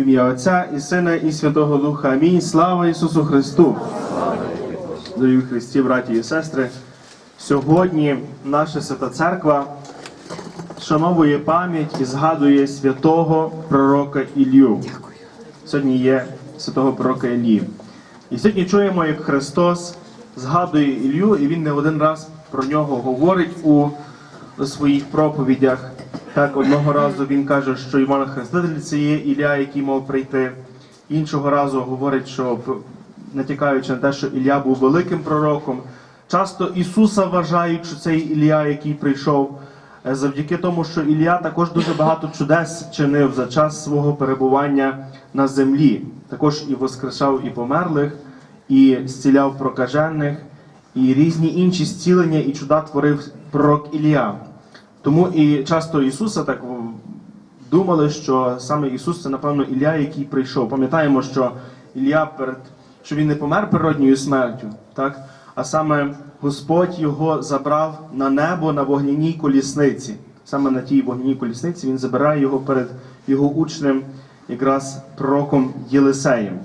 Ім'я Отця і Сина, і Святого Духа. Амінь. Слава Ісусу Христу! Дорогі в Христі, браті і сестри. Сьогодні наша свята церква шановує пам'ять і згадує святого пророка Ілью. Сьогодні є святого пророка Іллі. І сьогодні чуємо, як Христос згадує Ілью, і він не один раз про нього говорить у своїх проповідях. Так, одного разу він каже, що Іван Хреститель це є Ілля, який мав прийти. Іншого разу говорить, що натякаючи на те, що Ілля був великим пророком. Часто Ісуса вважають, що це Ілля, який прийшов. Е, Завдяки тому, що Ілля також дуже багато чудес чинив за час свого перебування на землі. Також і воскрешав і померлих, і зціляв прокажених, і різні інші зцілення і чуда творив пророк Ілля. Тому і часто Ісуса так думали, що саме Ісус це, напевно, Ілля, який прийшов. Пам'ятаємо, що Ілля перед що він не помер природньою смертю, так? а саме Господь його забрав на небо на вогняній колісниці. Саме на тій вогняній колісниці він забирає його перед його учнем, якраз пророком Єлисеєм.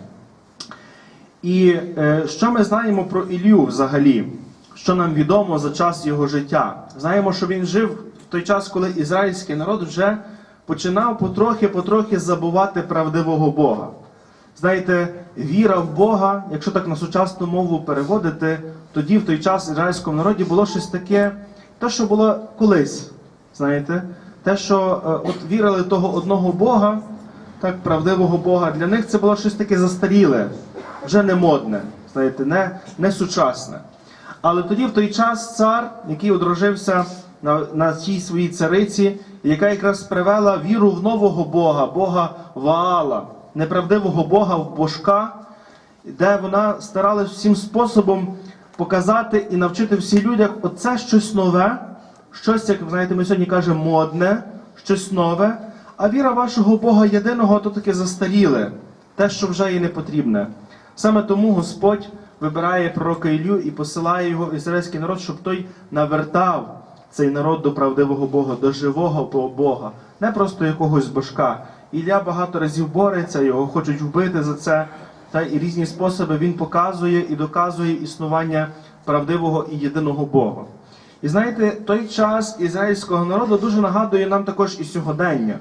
І е, що ми знаємо про Ілью взагалі? Що нам відомо за час його життя? Знаємо, що він жив в той час, коли ізраїльський народ вже починав потрохи-потрохи забувати правдивого Бога. Знаєте, віра в Бога, якщо так на сучасну мову переводити, тоді в той час в ізраїльському народі було щось таке, те, що було колись. Знаєте, те, що е, от вірили того одного Бога, так, правдивого Бога, для них це було щось таке застаріле, вже не модне, знаєте, не, не сучасне. Але тоді в той час цар, який одружився на, на цій своїй цариці, яка якраз привела віру в нового Бога, Бога Ваала, неправдивого Бога в божка, де вона старалась всім способом показати і навчити всі людях оце щось нове, щось, як знаєте, ми сьогодні кажемо, модне, щось нове. А віра вашого Бога єдиного то таке застаріле, те, що вже і не потрібне. Саме тому Господь вибирає пророка Ілю і посилає його ізраїльський народ, щоб той навертав цей народ до правдивого Бога, до живого Бога, не просто якогось божка. Ілля багато разів бореться, його хочуть вбити за це. Та і різні способи він показує і доказує існування правдивого і єдиного Бога. І знаєте, той час ізраїльського народу дуже нагадує нам також і сьогодення.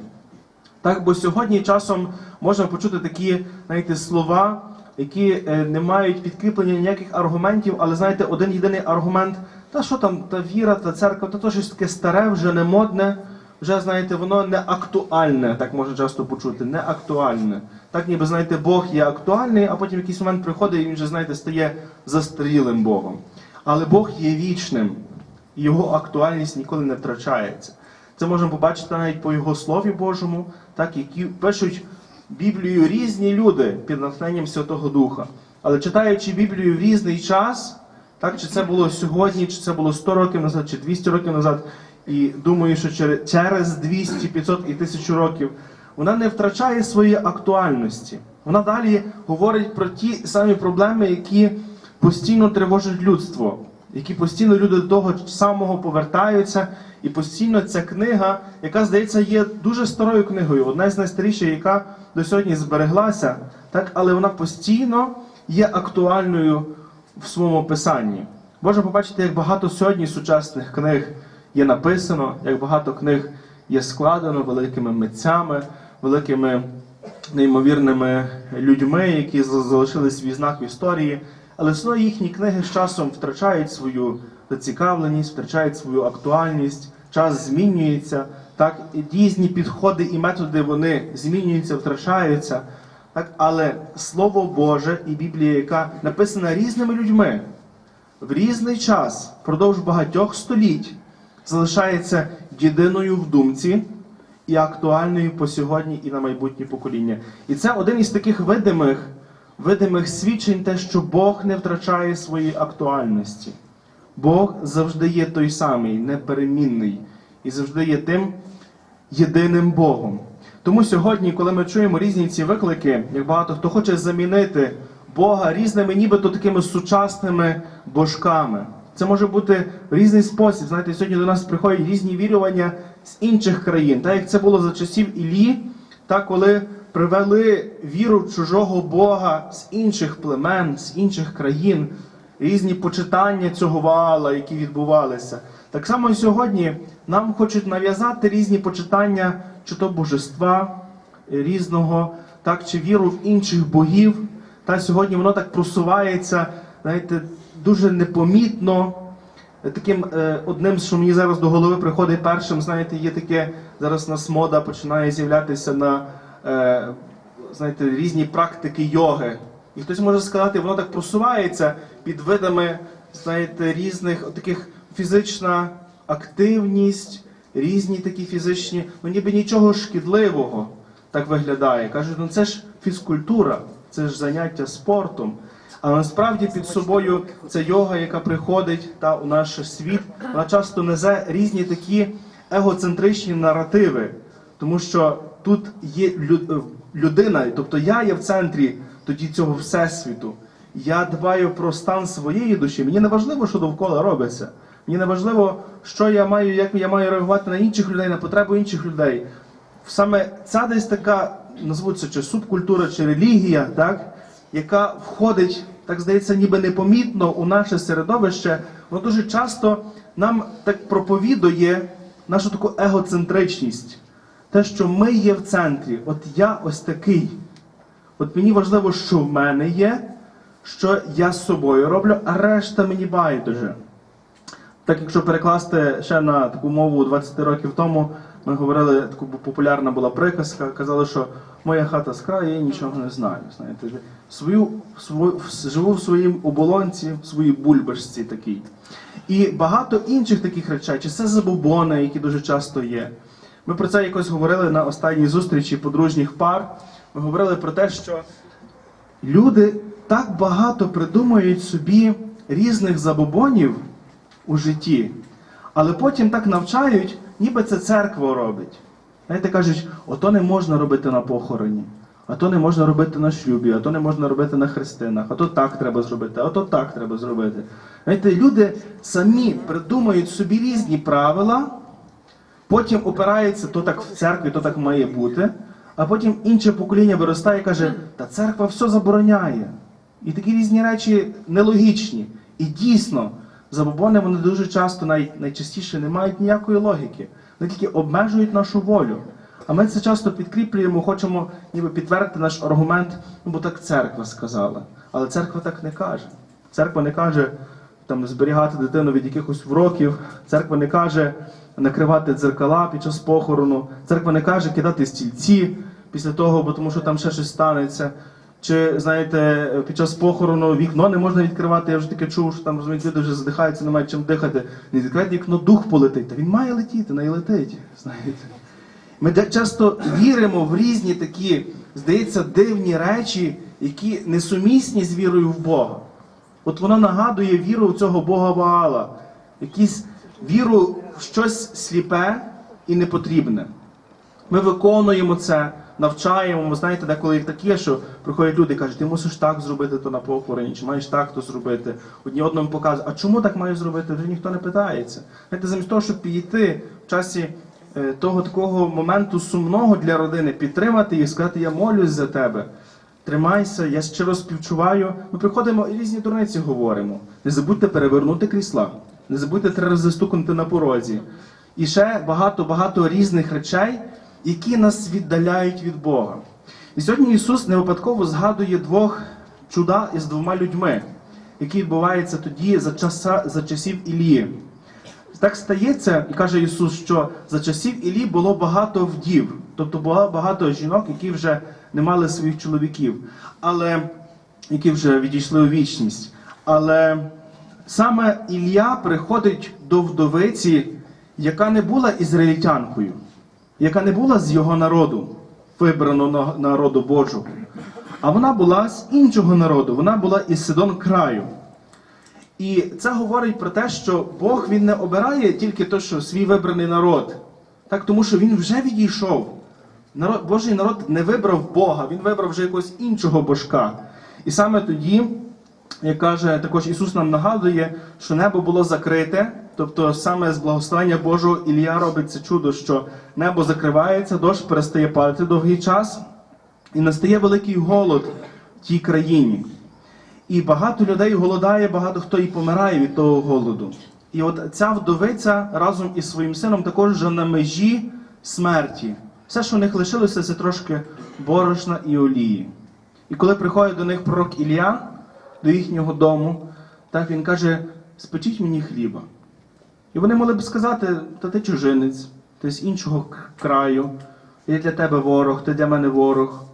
Так, бо сьогодні часом можна почути такі знаєте, слова, які е, не мають підкріплення ніяких аргументів, але знаєте, один єдиний аргумент, та що там, та віра, та церква, та то щось таке старе, вже не модне, вже знаєте, воно не актуальне, так можна часто почути, не актуальне. Так ніби знаєте, Бог є актуальний, а потім якийсь момент приходить і він вже, знаєте, стає застарілим Богом. Але Бог є вічним, і його актуальність ніколи не втрачається. Це можемо побачити навіть по його слові Божому, так, які пишуть Біблію різні люди під натхненням Святого Духа. Але читаючи Біблію в різний час, так, чи це було сьогодні, чи це було 100 років назад, чи 200 років назад, і думаю, що через- через 200, 500 і 1000 років вона не втрачає своєї актуальності. Вона далі говорить про ті самі проблеми, які постійно тривожать людство, які постійно люди до того самого повертаються, і постійно ця книга, яка здається є дуже старою книгою, одна з найстаріших, яка до сьогодні збереглася, так, але вона постійно є актуальною в своєму писанні. Можна побачити, як багато сьогодні сучасних книг є написано, як багато книг є складено великими митцями, великими неймовірними людьми, які за- залишили свій знак в історії, але все їхні книги з часом втрачають свою зацікавленість, втрачають свою актуальність, час змінюється. Так, різні підходи і методи вони змінюються, втрачаються. Так, але Слово Боже і Біблія, яка написана різними людьми в різний час, впродовж багатьох століть, залишається єдиною в думці і актуальною по сьогодні і на майбутнє покоління. І це один із таких видимих, видимих свідчень, те, що Бог не втрачає своєї актуальності. Бог завжди є той самий, неперемінний, і завжди є тим єдиним Богом. Тому сьогодні, коли ми чуємо різні ці виклики, як багато хто хоче замінити Бога різними, нібито такими сучасними божками. Це може бути різний спосіб. Знаєте, сьогодні до нас приходять різні вірування з інших країн, так як це було за часів Іллі, так коли привели віру в чужого Бога з інших племен, з інших країн, різні почитання цього Ваала, які відбувалися. Так само і сьогодні нам хочуть нав'язати різні почитання, чи то божества різного, так чи віру в інших богів. Та сьогодні воно так просувається, знаєте, дуже непомітно. Таким е, одним, що мені зараз до голови приходить першим, знаєте, є таке зараз нас мода починає з'являтися на е, знаєте, різні практики йоги. І хтось може сказати, воно так просувається під видами знаєте, різних таких фізична активність, різні такі фізичні, ну ніби нічого шкідливого так виглядає. Кажуть, ну це ж фізкультура, це ж заняття спортом. А насправді під собою це йога, яка приходить та у наш світ, вона часто несе різні такі егоцентричні наративи, тому що тут є е, людина, тобто я є в центрі тоді цього всесвіту. Я дбаю про стан своєї душі. Мені не важливо, що довкола робиться. Мені не важливо, що я маю, як я маю реагувати на інших людей, на потребу інших людей. Саме ця десь така, назву це чи субкультура, чи релігія, так, яка входить, так здається, ніби непомітно у наше середовище, воно дуже часто нам так проповідує нашу таку егоцентричність. Те, що ми є в центрі, от я ось такий. От мені важливо, що в мене є, що я з собою роблю, а решта мені байдуже. Так, якщо перекласти ще на таку мову 20 років тому, ми говорили, таку популярна була приказка, казали, що моя хата з краю, я нічого не знаю. Знаєте, свою, свою, живу в своїм оболонці, в своїй бульбашці такій. І багато інших таких речей, чи це забобони, які дуже часто є. Ми про це якось говорили на останній зустрічі подружніх пар. Ми говорили про те, що люди так багато придумують собі різних забобонів у житті, але потім так навчають, ніби це церква робить. Знаєте, кажуть, ото не можна робити на похороні, а то не можна робити на шлюбі, а то не можна робити на хрестинах, а то так треба зробити, а то так треба зробити. Знаєте, люди самі придумують собі різні правила, потім опираються, то так в церкві, то так має бути, а потім інше покоління виростає і каже, та церква все забороняє. І такі різні речі нелогічні. І дійсно, забобони вони дуже часто, навіть найчастіше, не мають ніякої логіки. Вони тільки обмежують нашу волю. А ми це часто підкріплюємо, хочемо ніби підтвердити наш аргумент, ну бо так церква сказала. Але церква так не каже. Церква не каже там зберігати дитину від якихось вроків. Церква не каже накривати дзеркала під час похорону. Церква не каже кидати стільці після того, бо тому що там ще щось станеться. Чи знаєте, під час похорону вікно не можна відкривати. Я вже таке чув, що там розумієте, люди вже задихаються, не мають чим дихати. Не відкривайте вікно, дух полетить. Та він має летіти, не летить. Знаєте. Ми часто віримо в різні такі, здається, дивні речі, які несумісні з вірою в Бога. От воно нагадує віру в цього Бога Ваала, якісь віру щось сліпе і непотрібне. Ми виконуємо це, навчаємо. Ви знаєте, деколи таке, що приходять люди і кажуть, ти мусиш так зробити то на похороні, чи маєш так то зробити. Одні одному показують, а чому так маю зробити? Вже ніхто не питається. Знаєте, замість того, щоб підійти в часі е, того такого моменту сумного для родини, підтримати їх, сказати, я молюсь за тебе. Тримайся, я щиро співчуваю. Ми приходимо і різні дурниці говоримо. Не забудьте перевернути крісла, не забудьте три рази стукнути на порозі. І ще багато-багато різних речей, які нас віддаляють від Бога. І сьогодні Ісус не випадково згадує двох чуда із двома людьми, які відбуваються тоді за, часа, за часів Ілії. Так стається, і каже Ісус, що за часів Ілі було багато вдів, тобто було багато жінок, які вже не мали своїх чоловіків, але які вже відійшли у вічність. Але саме Ілля приходить до вдовиці, яка не була ізраїльтянкою, яка не була з його народу, вибраного народу Божого, а вона була з іншого народу, вона була із Сидон краю. І це говорить про те, що Бог він не обирає тільки то, що свій вибраний народ, так тому що він вже відійшов. Народ, Божий народ не вибрав Бога, він вибрав вже якогось іншого божка. І саме тоді, як каже також Ісус нам нагадує, що небо було закрите, тобто саме з благословення Божого Ілія робить це чудо, що небо закривається, дощ перестає падати довгий час. І настає великий голод в тій країні. І багато людей голодає, багато хто і помирає від того голоду. І от ця вдовиця разом із своїм сином також вже на межі смерті. Все, що в них лишилося, це трошки борошна і олії. І коли приходить до них пророк Ілля, до їхнього дому, так він каже: спечіть мені хліба. І вони могли б сказати, та ти чужинець, ти з іншого краю, я для тебе ворог, ти для мене ворог.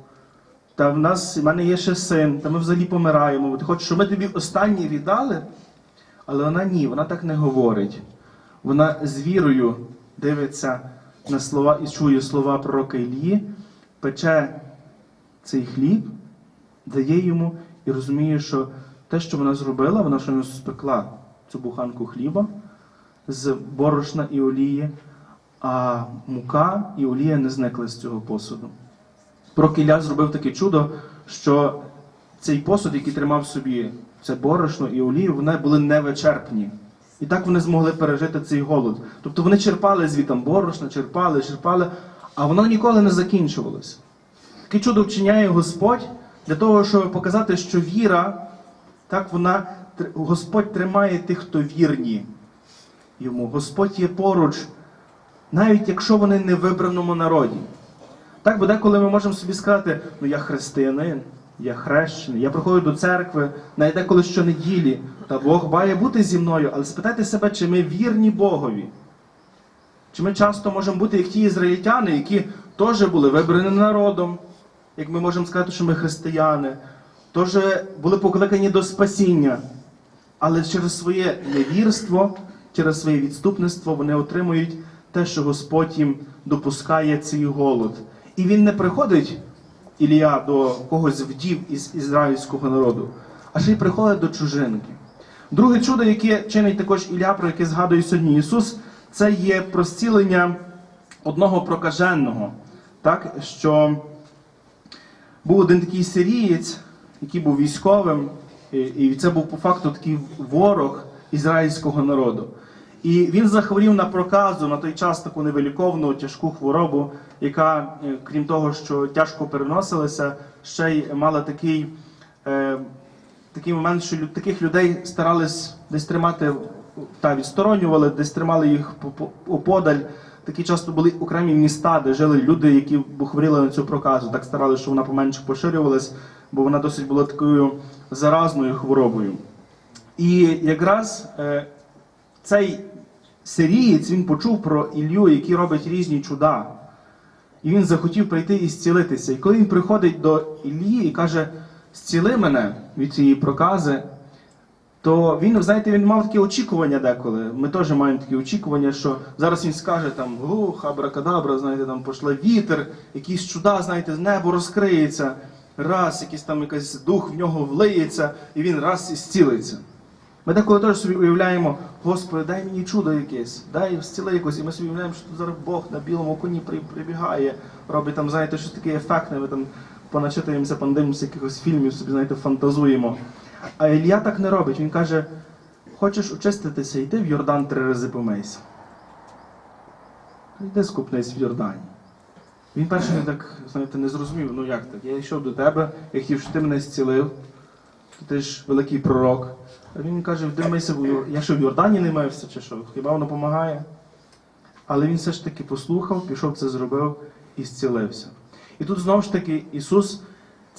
Та в нас в мене є ще син, та ми взагалі помираємо. Ти хочеш, щоб ми тобі останнє віддали? Але вона ні, вона так не говорить. Вона з вірою дивиться на слова і чує слова пророка Ілії, пече цей хліб, дає йому і розуміє, що те, що вона зробила, вона щойно спекла цю буханку хліба з борошна і олії, а мука і олія не зникли з цього посуду. Пророк Ілля зробив таке чудо, що цей посуд, який тримав собі це борошно і олію, вони були невичерпні. І так вони змогли пережити цей голод. Тобто вони черпали звітам борошна, черпали, черпали, а воно ніколи не закінчувалося. Таке чудо вчиняє Господь для того, щоб показати, що віра, так вона Господь тримає тих, хто вірні йому. Господь є поруч, навіть якщо вони не в вибраному народі. Так, бо деколи ми можемо собі сказати, ну я християнин, я хрещений, я приходжу до церкви, навіть деколи щонеділі, та Бог має бути зі мною, але спитайте себе, чи ми вірні Богові. Чи ми часто можемо бути як ті ізраїльтяни, які теж були вибрані народом, як ми можемо сказати, що ми християни, теж були покликані до спасіння, але через своє невірство, через своє відступництво вони отримують те, що Господь їм допускає цей голод. І він не приходить, Ілія, до когось вдів із ізраїльського народу, а ще й приходить до чужинки. Друге чудо, яке чинить також Ілля, про яке згадує сьогодні Ісус, це є прозцілення одного прокаженого. Так, що був один такий сирієць, який був військовим, і- це був по факту такий ворог ізраїльського народу. І він захворів на проказу на той час таку невиліковну тяжку хворобу, яка, е, крім того, що тяжко переносилася, ще й мала такий, е, такий момент, що таких людей старались десь тримати та відсторонювали, десь тримали їх по- по- оподаль. Такі часто були окремі міста, де жили люди, які хворіли на цю проказу. Так старалися, щоб вона поменше поширювалась, бо вона досить була такою заразною хворобою. І якраз е, цей сирієць він почув про Ілью, який робить різні чуда. І він захотів прийти і зцілитися. І коли він приходить до Іллі і каже: зціли мене від цієї прокази, то він, знаєте, він мав такі очікування деколи. Ми теж маємо такі очікування, що зараз він скаже там глух, абракадабра, знаєте, там пошла вітер, якісь чуда, знаєте, небо розкриється, раз, якийсь там якийсь дух в нього влиється, і він раз і зцілиться. Ми деколи теж собі уявляємо, Господи, дай мені чудо якесь, дай зціли якось, і ми собі уявляємо, що тут зараз Бог на білому коні прибігає, робить там, знаєте, щось таке ефектне, ми там поначитаємося, пандимося якихось фільмів, собі, знаєте, фантазуємо. А Ілля так не робить. Він каже: хочеш очиститися, йди в Йордан три рази помийся. Йди скупнись в Йордані. Він перший так, знаєте, не зрозумів, ну як так? Я йшов до тебе, я хотів, щоб ти мене зцілив. Ти ж великий пророк. А він каже, «Йди мийся, в Йор- я що в Йордані не мився, чи що? Хіба воно допомагає? Але він все ж таки послухав, пішов це зробив і зцілився. І тут знову ж таки Ісус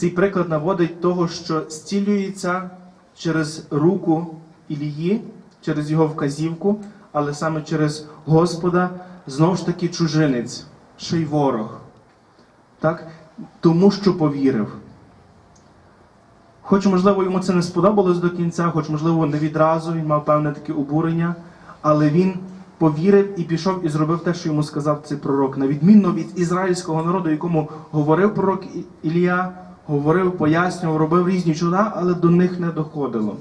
цей приклад наводить того, що зцілюється через руку Ілії, через його вказівку, але саме через Господа, знову ж таки чужинець, ще й ворог. Так? Тому що повірив. Хоч, можливо, йому це не сподобалось до кінця, хоч, можливо, не відразу, він мав певне таке обурення, але він повірив і пішов і зробив те, що йому сказав цей пророк. На відмінно від ізраїльського народу, якому говорив пророк Ілія, говорив, пояснював, робив різні чуда, але до них не доходило.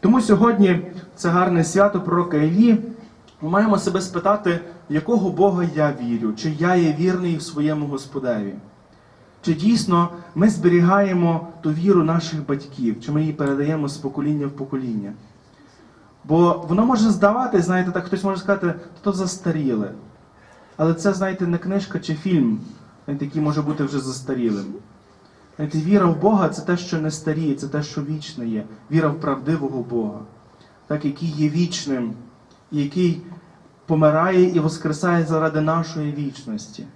Тому сьогодні це гарне свято пророка Ілії. Ми маємо себе спитати, якого Бога я вірю, чи я є вірний в своєму Господеві. Чи дійсно ми зберігаємо ту віру наших батьків, чи ми її передаємо з покоління в покоління? Бо воно може здавати, знаєте, так хтось може сказати, то застаріле. Але це, знаєте, не книжка чи фільм, який може бути вже застарілим. Знаєте, віра в Бога це те, що не старіє, це те, що вічне є. Віра в правдивого Бога, так, який є вічним, який помирає і воскресає заради нашої вічності.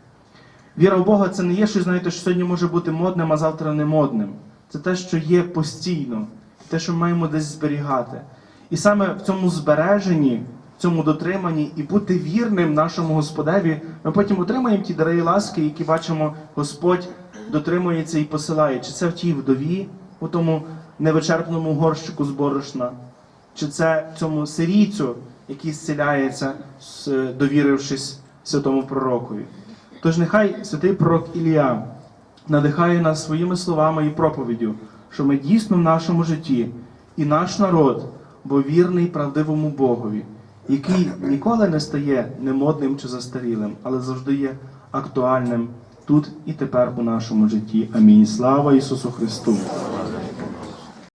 Віра в Бога це не є щось, знаєте, що сьогодні може бути модним, а завтра не модним. Це те, що є постійно, те, що маємо десь зберігати. І саме в цьому збереженні, в цьому дотриманні і бути вірним нашому Господеві, ми потім отримаємо ті дари і ласки, які бачимо, Господь дотримується і посилає. Чи це в тій вдові, у тому невичерпному горщику з борошна, чи це цьому сирійцю, який зціляється, довірившись святому пророкові. Тож нехай святий пророк Ілія надихає нас своїми словами і проповіддю, що ми дійсно в нашому житті і наш народ, бо вірний правдивому Богові, який ніколи не стає немодним чи застарілим, але завжди є актуальним тут і тепер у нашому житті. Амінь. Слава Ісусу Христу!